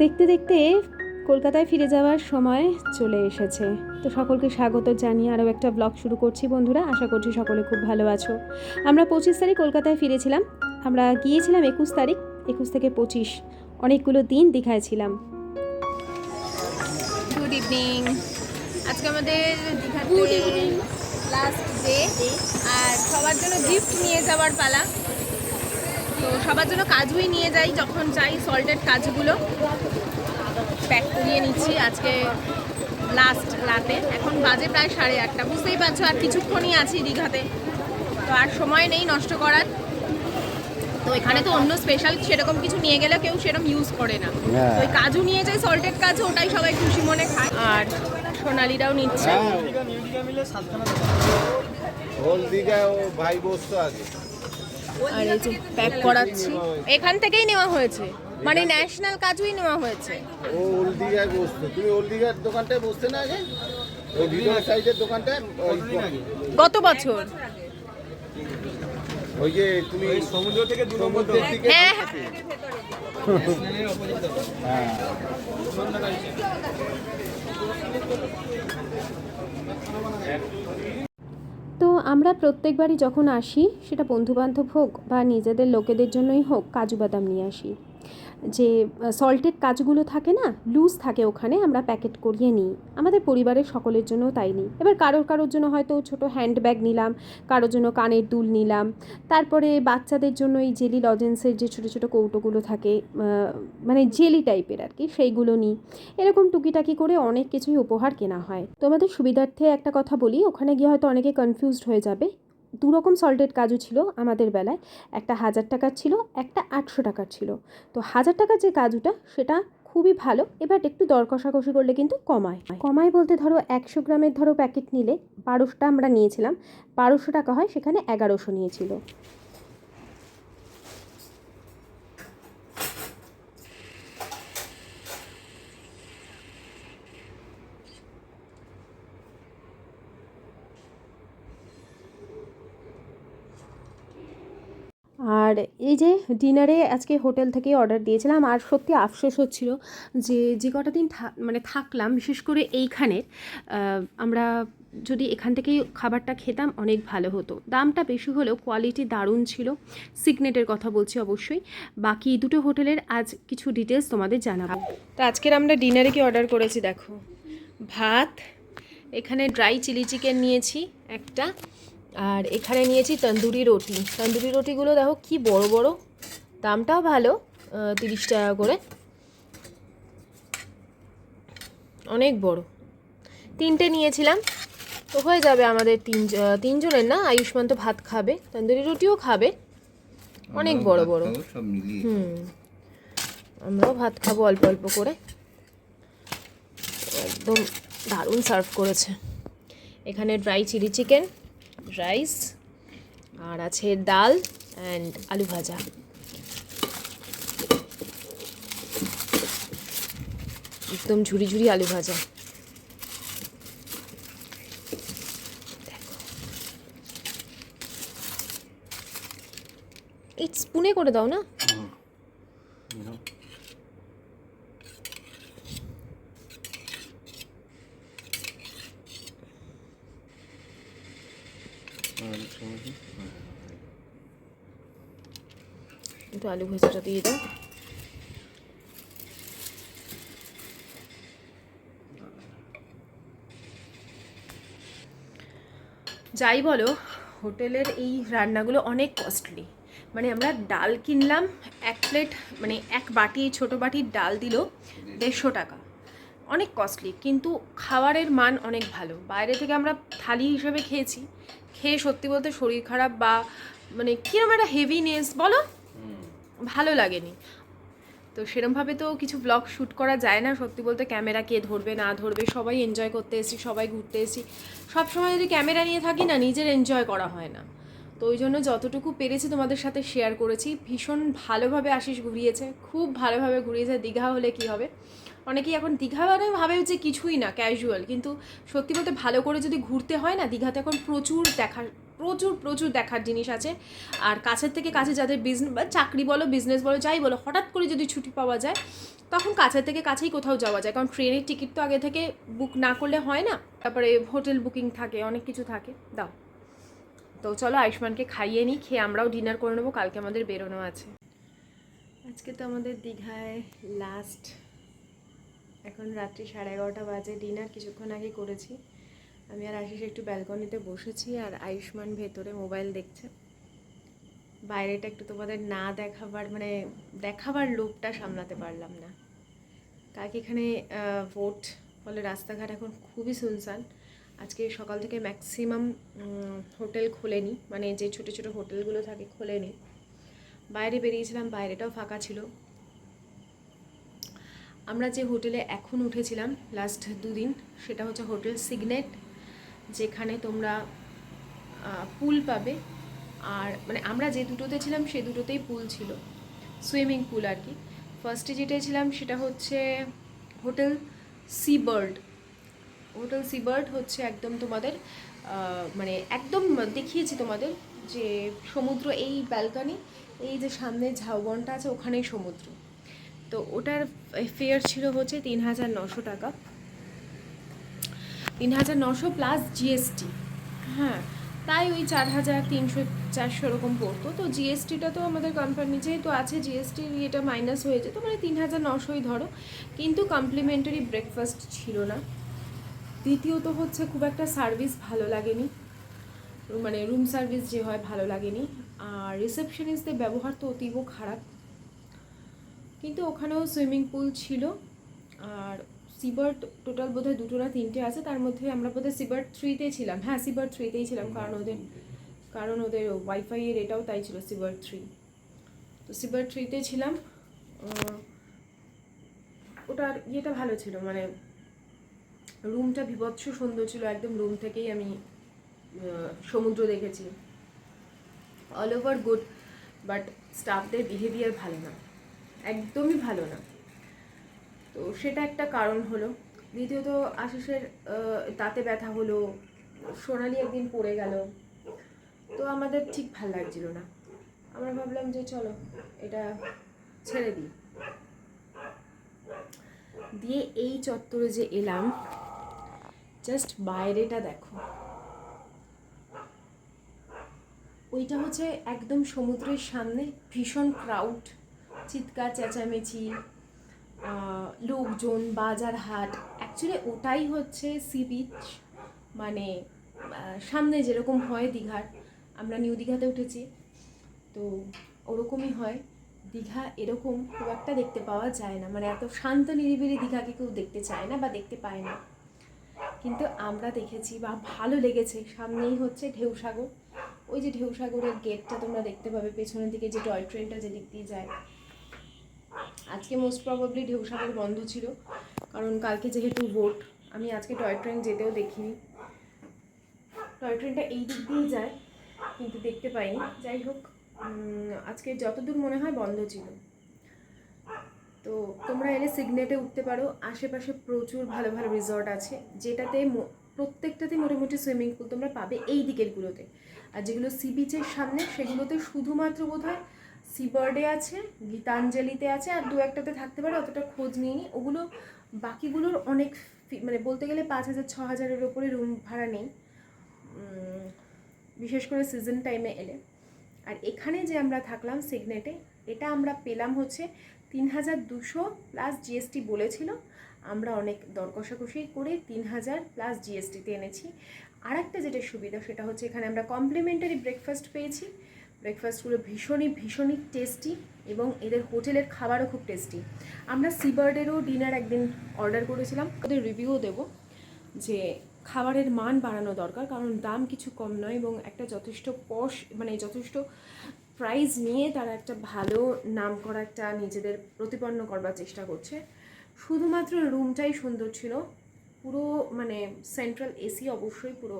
দেখতে দেখতে কলকাতায় ফিরে যাওয়ার সময় চলে এসেছে। তো সকলকে স্বাগত জানিয়ে আরও একটা ব্লগ শুরু করছি বন্ধুরা। আশা করছি সকলে খুব ভালো আছো। আমরা পঁচিশ তারিখ কলকাতায় ফিরেছিলাম। আমরা গিয়েছিলাম একুশ তারিখ। একুশ থেকে পঁচিশ। অনেকগুলো দিন দীঘায় ছিলাম গুড ইভিনিং আজকে আমাদের দীঘাতে লাস্ট ডে আর সবার জন্য গিফট নিয়ে যাওয়ার পালা। তো সবার জন্য কাজুই নিয়ে যাই যখন যাই সল্টেড কাজুগুলো প্যাক করিয়ে নিচ্ছি আজকে লাস্ট রাতে। এখন বাজে প্রায় সাড়ে আটটা। বুঝতেই পারছ আর কিছুক্ষণই আছি দীঘাতে। তো আর সময় নেই নষ্ট করার। তো এখানে তো অন্য স্পেশাল সেরকম কিছু নিয়ে গেলে কেউ সেরকম ইউজ করে না। হ্যাঁ। ওই কাজু নিয়ে যায় সল্টেড কাজু ওটাই সবাই খুশি মনে খায়। আর সোনালিরাও নিচ্ছে। হলদিঘা ও ভাই বসতো আগে। আর এই যে প্যাক করাচ্ছি। এখান থেকেই নেওয়া হয়েছে। মানে ন্যাশনাল কাজুই নেওয়া হয়েছে। ও হলদিঘায় বসতো। তুমি হলদিঘার দোকানটায় বসতে না আগে? ওই ভিডিও সাইডের দোকানটায় গত বছর। ওই যে তুমি সমুদ্র থেকে দু নম্বরের দিকে হ্যাঁ হ্যাঁ। তো আমরা প্রত্যেকবারই যখন আসি, সেটা বন্ধুবান্ধব হোক বা নিজেদের লোকেদের জন্যই হোক, কাজু বাদাম নিয়ে আসি। যে সল্টেড কাজগুলো থাকে না লুজ থাকে ওখানে, আমরা প্যাকেট করিয়ে নিই। আমাদের পরিবারের সকলের জন্যও তাই নিই। এবার কারোর কারোর জন্য হয়তো ছোট হ্যান্ড ব্যাগ নিলাম, কারোর জন্য কানের দুল নিলাম। তারপরে বাচ্চাদের জন্য এই জেলি লজেন্সের যে ছোটো ছোটো কৌটোগুলো থাকে মানে জেলি টাইপের আর কি, সেইগুলো নিই। এরকম টুকিটাকি করে অনেক কিছুই উপহার কেনা হয়। তোমাদের সুবিধার্থে একটা কথা বলি, ওখানে গিয়ে হয়তো অনেকে কনফিউজড হয়ে যাবে। দু রকম সল্টেড কাজু ছিল আমাদের বেলায়। একটা হাজার টাকার ছিল, একটা আটশো টাকার ছিল। তো হাজার টাকার যে কাজুটা, সেটা খুবই ভালো। এবার একটু দর কষাকষি করলে কিন্তু কমায়। কমায় বলতে ধরো একশো গ্রামের ধরো প্যাকেট নিলে বারোশোটা আমরা নিয়েছিলাম। বারোশো টাকা হয়, সেখানে এগারোশো নিয়েছিল। আর এই যে ডিনারে আজকে হোটেল থেকে অর্ডার দিয়েছিলাম আর সত্যি আফসোস হচ্ছিল যে যে কটা দিন মানে থাকলাম বিশেষ করে এইখানের আহ, আমরা যদি এখান থেকেই খাবারটা খেতাম অনেক ভালো হতো। দামটা বেশি হলেও কোয়ালিটি দারুণ ছিল। সিগনেটের কথা বলছি অবশ্যই। বাকি দুটো হোটেলের আজ কিছু ডিটেলস তোমাদের জানাব। তো আজকের আমরা ডিনারে কি অর্ডার করেছি দেখো? ভাত এখানে ড্রাই চিলি চিকেন নিয়েছি একটা। আর এখানে নিয়েছি তন্দুরি রুটি। তন্দুরি রুটিগুলো দেখো কি বড় বড়। দামটাও ভালো তিরিশ টাকা করে। অনেক বড়। তিনটে নিয়েছিলাম। তো হয়ে যাবে আমাদের তিন তিনজনের না? আয়ুষ্মান তো ভাত খাবে তন্দুরি রুটিও খাবে। অনেক বড় বড়। হুম। আমরাও ভাত খাব অল্প অল্প করে। একদম দারুণ সার্ভ করেছে। এখানে ড্রাই চিলি চিকেন। রাইস আর আছে ডাল অ্যান্ড আলু ভাজা। একদম ঝুড়ি ঝুড়ি আলু ভাজা। এই স্পুনে করে দাও না? একটু আলু ভাজাটা দিয়ে দাও। যাই বলো, হোটেলের এই রান্নাগুলো অনেক কস্টলি মানে আমরা ডাল কিনলাম, এক প্লেট মানে এক বাটি, ছোট বাটির ডাল দিল দেড়শো টাকা। অনেক কস্টলি কিন্তু খাবারের মান অনেক ভালো। বাইরে থেকে আমরা থালি হিসেবে খেয়েছি। খেয়ে সত্যি বলতে শরীর খারাপ বা মানে কীরকম একটা হেভিনেস বলো? ভালো লাগেনি। তো সেরমভাবে তো কিছু ব্লগ শ্যুট করা যায় না। সত্যি বলতে ক্যামেরা কে ধরবে, না ধরবে, সবাই এনজয় করতে এসেছি, সবাই ঘুরতে এসেছি। সবসময় যদি ক্যামেরা নিয়ে থাকি না, নিজের এনজয় করা হয় না। তো ওই জন্য যতটুকু পেরেছি তোমাদের সাথে শেয়ার করেছি। ভীষণ ভালোভাবে আশিস ঘুরিয়েছে, খুব ভালোভাবে ঘুরিয়েছে। দীঘা হলে কি হবে? অনেকেই এখন দীঘা মানে ভাবে যে কিছুই না ক্যাজুয়াল কিন্তু সত্যি বলতে ভালো করে যদি ঘুরতে হয় না, দীঘাতে এখন প্রচুর দেখার প্রচুর প্রচুর দেখার জিনিস আছে। আর কাছের থেকে কাছে যাদের বিজনেস বা চাকরি বলো বিজনেস বলো, যাই বলো, হঠাৎ করে যদি ছুটি পাওয়া যায়, তখন কাছের থেকে কাছেই কোথাও যাওয়া যায়। কারণ ট্রেনের টিকিট তো আগে থেকে বুক না করলে হয় না। তারপরে হোটেল বুকিং থাকে, অনেক কিছু থাকে। দাও। তো চলো আয়ুষ্মানকে খাইয়ে নিই, খেয়ে আমরাও ডিনার করে নেব। কালকে আমাদের বেরোনো আছে। আজকে তো আমাদের দীঘায় লাস্ট এখন রাত্রি সাড়ে এগারোটা বাজে ডিনার কিছুক্ষণ আগে করেছি। আমি আর আশিস একটু ব্যালকনিতে বসেছি আর আয়ুষ্মান ভেতরে মোবাইল দেখছে। বাইরেটা একটু তোমাদের না দেখাবার মানে দেখাবার লোভটা সামলাতে পারলাম না। কালকে এখানে ভোট, ফলে রাস্তাঘাট এখন খুবই সুনসান। আজকে সকাল থেকে ম্যাক্সিমাম হোটেল খোলেনি মানে যে ছোটো ছোটো হোটেলগুলো থাকে খোলেনি। বাইরে বেরিয়েছিলাম, বাইরেটাও ফাঁকা ছিল। আমরা যে হোটেলে এখন উঠেছিলাম, লাস্ট দুদিন, সেটা হচ্ছে হোটেল সিগনেট। যেখানে তোমরা পুল পাবে। আর মানে আমরা যে দুটোতে ছিলাম, সে দুটোতেই পুল ছিল। সুইমিং পুল আর কি। ফার্স্টে যেটাই ছিলাম, সেটা হচ্ছে hotel sea bird hotel sea bird হচ্ছে একদম তোমাদের মানে একদম দেখিয়েছি তোমাদের যে সমুদ্র, এই ব্যালকনি এই যে সামনে ঝাউবনটা আছে, ওখানেই সমুদ্র। তো ওটার ফেয়ার ছিল হচ্ছে তিন হাজার নশো টাকা। তিন হাজার নশো প্লাস জিএসটি হ্যাঁ তাই ওই চার হাজার তিনশো, চারশো ওরকম পড়তো। তো জিএসটিটা তো আমাদের কোম্পানি যেহেতু আছে জিএসটির ইয়েটা মাইনাস হয়ে যেত মানে তিন হাজার নশোই ধরো। কিন্তু কমপ্লিমেন্টারি ব্রেকফাস্ট ছিল না। দ্বিতীয়ত হচ্ছে খুব একটা সার্ভিস ভালো লাগেনি। মানে রুম সার্ভিস যে হয় ভালো লাগেনি। আর রিসেপশনিস্টদের ব্যবহার তো অতীব খারাপ। কিন্তু ওখানেও সুইমিং পুল ছিল। আর সিবার্ট টোটাল বোধহয় দুটো না তিনটে আছে। তার মধ্যে আমরা বোধহয় সিবার্ট থ্রিতে ছিলাম। হ্যাঁ সিবার্ট থ্রিতেই ছিলাম, কারণ ওদের কারণ ওদের ওয়াইফাই এর এটাও তাই ছিল সিবার্ট থ্রি তো সিবার্ট থ্রিতে ছিলাম। ওটার ইয়েটা ভালো ছিল মানে রুমটা বিভৎস সুন্দর ছিল, একদম রুম থেকেই আমি সমুদ্র দেখেছি। অল ওভার গুড বাট স্টাফদের বিহেভিয়ার ভালো না। একদমই ভালো না। তো সেটা একটা কারণ হলো। দ্বিতীয়ত আশিসের দাঁতে ব্যথা হলো, সোনালি একদিন পড়ে গেল। তো আমাদের ঠিক ভালো লাগছিল না। আমরা ভাবলাম যে চলো, এটা ছেড়ে দিই। দিয়ে এই চত্বরে যে এলাম জাস্ট বাইরেটা দেখো। ওইটা হচ্ছে একদম সমুদ্রের সামনে, ভীষণ ক্রাউড চিৎকার, চেঁচামেচি লোকজন বাজার হাট অ্যাকচুয়ালি ওটাই হচ্ছে সি বিচ মানে সামনে যেরকম হয় দীঘার, আমরা নিউ দীঘাতে উঠেছি। তো ওরকমই হয়। দীঘা এরকম খুব একটা দেখতে পাওয়া যায় না। মানে এত শান্ত, নিরিবিলি দীঘাকে কেউ দেখতে চায় না বা দেখতে পায় না। কিন্তু আমরা দেখেছি বা ভালো লেগেছে। সামনেই হচ্ছে ঢেউসাগর। ওই যে ঢেউসাগরের গেটটা তোমরা দেখতে পাবে, পেছনের দিকে যে টয় ট্রেনটা যে দিক দিয়ে যায় আজকে মোস্ট প্রবাবলি ঢেউসাগর বন্ধ ছিল, কারণ কালকে যেহেতু ভোট আমি আজকে টয় ট্রেন যেতেও দেখিনি। টয় ট্রেনটা এই দিক দিয়ে যায়, কিন্তু দেখতে পাইনি। যাই হোক আজকে যতদূর মনে হয় বন্ধ ছিল। তো তোমরা এলে সিগনেটে উঠতে পারো। আশেপাশে প্রচুর ভালো ভালো রিসর্ট আছে, যেটাতে প্রত্যেকটাতে মোটামুটি সুইমিং পুল তোমরা পাবে এই দিকেরগুলোতে। আর যেগুলো সি বিচের সামনে, সেগুলোতে শুধুমাত্র বোধহয় সিবার্ডে আছে গীতাঞ্জলিতে আছে, আর দু একটাতে থাকতে পারে, অতটা খোঁজ নিইনি। ওগুলো, বাকিগুলোর অনেক মানে বলতে গেলে পাঁচ হাজার, ছ হাজারের ওপরে রুম ভাড়া নেই। বিশেষ করে সিজন টাইমে এলে। আর এখানে যে আমরা থাকলাম সিগনেটে এটা আমরা পেলাম হচ্ছে তিন হাজার দুশো প্লাস জিএসটি বলেছিল। আমরা অনেক দর কষাকষি করে তিন হাজার প্লাস জিএসটিতে এনেছি। আর একটা যেটা সুবিধা, সেটা হচ্ছে এখানে আমরা কমপ্লিমেন্টারি ব্রেকফাস্ট পেয়েছি। ব্রেকফাস্টগুলো ভীষণই ভীষণই টেস্টি এবং এদের হোটেলের খাবারও খুব টেস্টি আমরা সিবার্ডেরও ডিনার একদিন অর্ডার করেছিলাম। ওদের রিভিউও দেবো যে খাবারের মান বাড়ানো দরকার, কারণ দাম কিছু কম নয় এবং একটা যথেষ্ট পশ মানে যথেষ্ট প্রাইজ নিয়ে তারা একটা ভালো নাম করা একটা নিজেদের প্রতিপন্ন করবার চেষ্টা করছে। শুধুমাত্র রুমটাই সুন্দর ছিল। পুরো মানে সেন্ট্রাল এসি অবশ্যই পুরো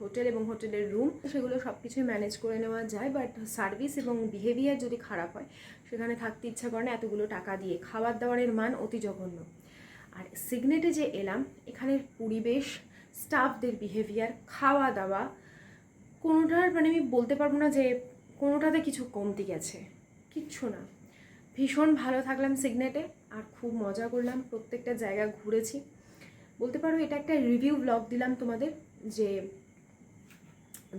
হোটেল এবং হোটেলের রুম, সেগুলো সব কিছুই ম্যানেজ করে নেওয়া যায়, বাট সার্ভিস এবং বিহেভিয়ার যদি খারাপ হয়, সেখানে থাকতে ইচ্ছা করে না, এতগুলো টাকা দিয়ে। খাবার দাবারের মান অতি জঘন্য। আর সিগনেটে যে এলাম, এখানের পরিবেশ, স্টাফদের বিহেভিয়ার খাওয়া দাওয়া কোনোটার মানে আমি বলতে পারব না যে কোনোটাতে কিছু কমতি গেছে। কিচ্ছু না। ভীষণ ভালো থাকলাম সিগনেটে, আর খুব মজা করলাম, প্রত্যেকটা জায়গা ঘুরেছি। বলতে পারো এটা একটা রিভিউ ব্লগ দিলাম তোমাদের। যে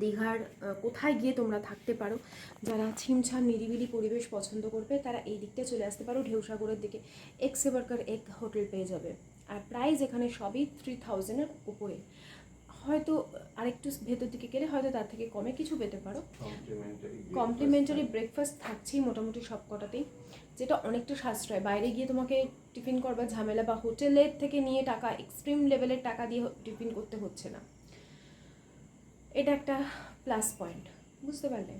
দীঘার কোথায় গিয়ে তোমরা থাকতে পারো। যারা ছিমছাম নিরিবিলি পরিবেশ পছন্দ করবে তারা এই দিকটা চলে আসতে পারো ঢেউসাগরের দিকে। এক সেবারকার এক হোটেল পেয়ে যাবে। আর প্রাইস এখানে সবই থ্রি থাউজেন্ডের উপরে। হয়তো আরেকটু ভেতর দিকে গেলে হয়তো তার থেকে কমে কিছু পেতে পারো। কমপ্লিমেন্টারি ব্রেকফাস্ট থাকছেই মোটামুটি সব কটাতেই যেটা অনেকটা সাশ্রয়। বাইরে গিয়ে তোমাকে টিফিন করবার ঝামেলা বা হোটেলের থেকে নিয়ে টাকা এক্সট্রিম লেভেলের টাকা দিয়ে টিফিন করতে হচ্ছে না। এটা একটা প্লাস পয়েন্ট বুঝতে পারলে?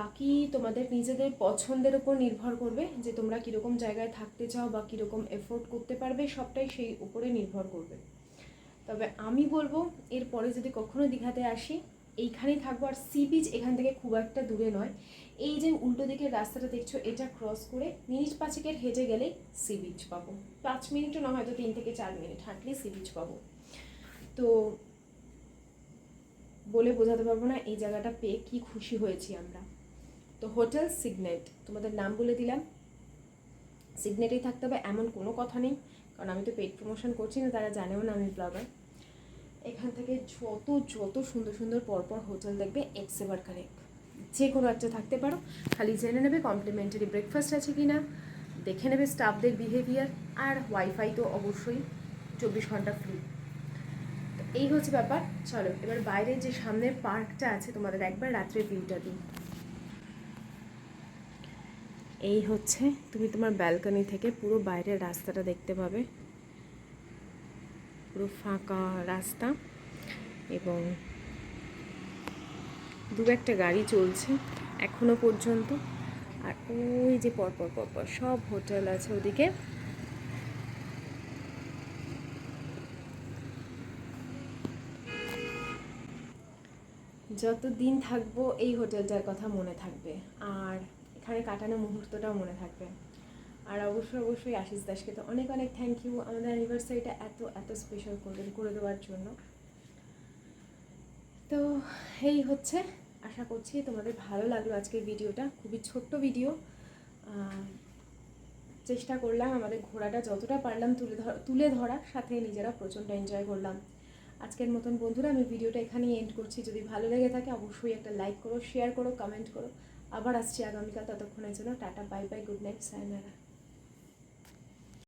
বাকি তোমাদের নিজেদের পছন্দের উপর নির্ভর করবে যে তোমরা কীরকম জায়গায় থাকতে চাও বা কীরকম এফোর্ড করতে পারবে, সবটাই সেই উপরে নির্ভর করবে। তবে আমি বলব, এরপরে যদি কখনো দীঘাতে আসি, এইখানেই থাকব। আর সি বিচ এখান থেকে খুব একটা দূরে নয়। এই যে উল্টো দিকের রাস্তাটা দেখছ, এটা ক্রস করে মিনিট পাঁচেকের হেঁটে গেলেই সি বিচ পাবো। পাঁচ মিনিটও না, হয়তো তিন থেকে চার মিনিট হাঁটলে সি বিচ পাবো। তো বলে বোঝাতে পারব না এই জায়গাটা পেয়ে কি খুশি হয়েছি আমরা। তো হোটেল সিগনেট, তোমাদের নাম বলে দিলাম। সিগনেটেই থাকতে হবে, এমন কোনো কথা নেই, কারণ আমি তো পেট প্রমোশন করছি না, তারা জানেও না আমি ব্লগার এখান থেকে যত যত সুন্দর সুন্দর পরপর হোটেল দেখবে এক সেবার কারেক যে কোনো একটা থাকতে পারো, খালি জেনে নেবে কমপ্লিমেন্টারি ব্রেকফাস্ট আছে কি না দেখে নেবে স্টাফদের বিহেভিয়ার আর ওয়াইফাই তো অবশ্যই চব্বিশ ঘণ্টা ফ্রি এই হচ্ছে ব্যাপার। চলো, এবার বাইরে যে সামনের পার্কটা আছে, তোমাদের একবার রাত্রে ভিউটা দিই। এই হচ্ছে, তুমি তোমার ব্যালকনি থেকে পুরো বাইরের রাস্তাটা দেখতে পাবে। পুরো ফাঁকা রাস্তা এবং দু একটা গাড়ি চলছে এখনও পর্যন্ত। আর ওই যে পরপর পরপর সব হোটেল আছে ওদিকে। যত দিন থাকব এই হোটেলটার কথা মনে থাকবে। আর এখানে কাটানো মুহূর্তটাও মনে থাকবে। আর অবশ্যই অবশ্যই আশিস দাসকে তো অনেক অনেক থ্যাংক ইউ আমাদের অ্যানিভার্সারিটা এত এত স্পেশাল করে করে দেওয়ার জন্য। তো এই হচ্ছে। আশা করছি তোমাদের ভালো লাগল আজকের ভিডিওটা। খুবই ছোট্ট ভিডিও। চেষ্টা করলাম আমাদের ঘোড়াটা যতটা পারলাম তুলে ধর তুলে ধরা সাথে নিজেরা প্রচণ্ড এনজয় করলাম। আজকের মতন বন্ধুরা, আমি ভিডিওটা এখানেই এন্ড করছি। যদি ভালো লেগে থাকে, অবশ্যই একটা লাইক করো শেয়ার করো কমেন্ট করো। আবার আসছি আগামীকাল, ততক্ষণের জন্য tata bye bye good night sayonara